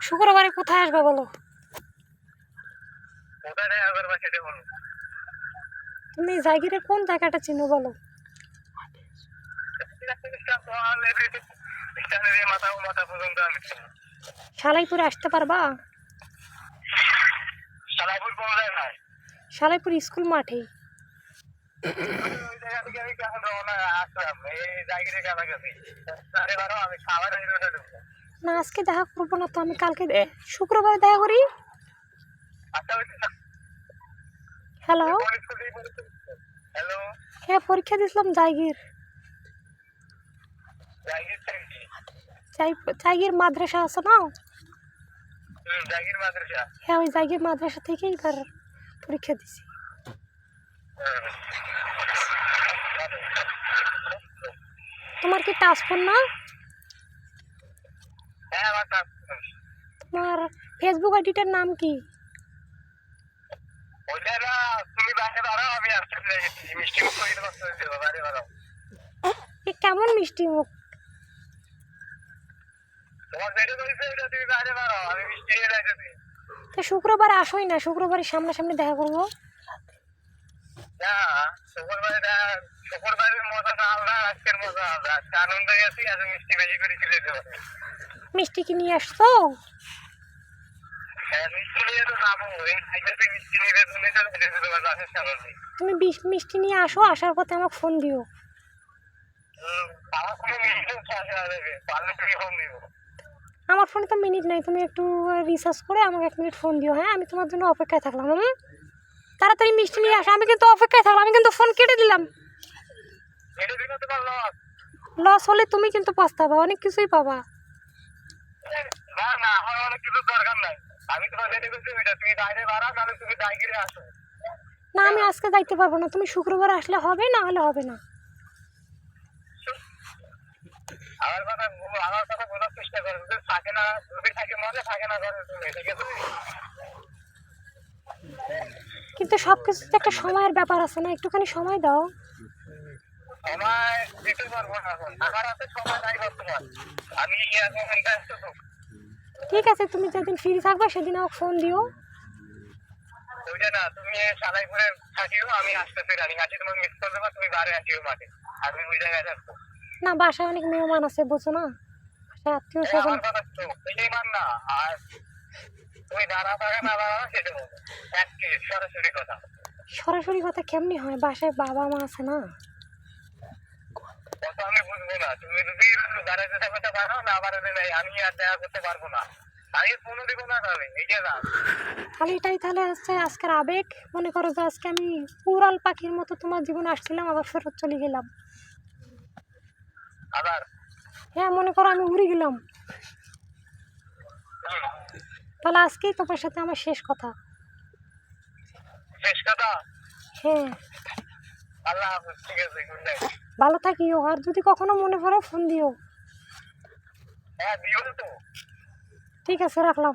শুক্রবারে কোথায় আসবে বলো? তুমি জাগিরের কোন জায়গাটা চিনো বলো? সালাইপুরে আসতে পারবা? সালাইপুর স্কুল মাঠে। আমি খাবার না আজকে দেখা করব না তো আমি কালকে শুক্রবারে দেখা করি। আচ্ছা হ্যালো হ্যাঁ পরীক্ষা দিয়েছিলাম জাগির জাগির থেকে জাই- জাগির মাদ্রাসা আছে না? হ্যাঁ ওই জাগির মাদ্রাসা থেকেই এবার পরীক্ষা দিছি তোমার কি টাচ ফোন না? তোমার ফেসবুক আইডিটার নাম কি? কেমন মিষ্টি মুখ? তো শুক্রবার আসোই না শুক্রবারে সামনাসামনি দেখা করব? শুক্রবারের মজা না আলাদা আজকের মজা আলাদা। আজকে আনন্দ গেছি আজ মিষ্টি বেশি করে কিনে দেবো। মিষ্টি কি নিয়ে আসছো? হ্যাঁ তুমি মিষ্টি নিয়ে আসো আসার পথে আমাকে ফোন দিও। আমার ফোন তো মিনিট নাই তুমি একটু রিসার্চ করে আমাকে এক মিনিট ফোন দিও হ্যাঁ? আমি তোমার জন্য অপেক্ষায় থাকলাম হুম? তাড়াতাড়ি মিষ্টি নিয়ে আসো আমি কিন্তু অপেক্ষায় থাকলাম আমি কিন্তু ফোন কেটে দিলাম। লস হলে তুমি কিন্তু পস্তাবা অনেক কিছুই পাবা। আমার অনেক কিছু দরকার নাই। আমি তোমার যেটা বলছি ওইটা তুমি বাইরে বাড়াও তাহলে তুমি ডাইগিরে আসো। না আমি আজকে যাইতে পারব না। তুমি শুক্রবার আসলে হবে না হলে হবে না? আমার কথা আমার কথা বোঝার চেষ্টা করো। যদি থাকে না থাকে থাকে না ঘরে তুমি ঠিক আছে কিন্তু সব কিছুতে একটা সময়ের ব্যাপার আছে না একটুখানি সময় দাও। সময় দিতে পারব না এখন। আমার হাতে সময় নাই বর্তমান। আমি এখন ব্যস্ত ঠিক আছে তুমি যেদিন ফ্রি থাকবে সেদিন আমাকে ফোন দিও। না তুমি সালাইপুরে থাকিও আমি আসতেছি রানি আজকে মিস করে দেবো তুমি বারে আসিও মাঠে। আমি ওই জায়গায় না বাসায় অনেক মেহমান আছে বুঝছ না? বাসায় আত্মীয় স্বজন আমার কথা তো এটাই না আর তুমি দাঁড়া থাকা না দাঁড়া সেটা বলব এক মিনিট সরাসরি কথা সরাসরি কথা কেমনি হয়? বাসায় বাবা মা আছে না? আমি বুঝব না। তুমি যদি দাঁড়াতে থাকো তো পারো না নাই আমি আর দেখা করতে পারব না। আমি ফোনও দিব না তাহলে এইটা না। তাহলে এটাই তাহলে হচ্ছে আজকের আবেগ। মনে করো যে আজকে আমি উড়াল পাখির মতো তোমার জীবনে আসছিলাম আবার ফেরত চলে গেলাম। আবার? হ্যাঁ মনে করো আমি উড়ে গেলাম। তাহলে আজকেই তোমার সাথে আমার শেষ কথা। শেষ কথা? হ্যাঁ। আল্লাহ হাফেজ ঠিক আছে গুড নাইট ভালো থাকিও আর যদি কখনো মনে পড়ে ফোন দিও। হ্যাঁ দিও তো। ঠিক আছে রাখলাম।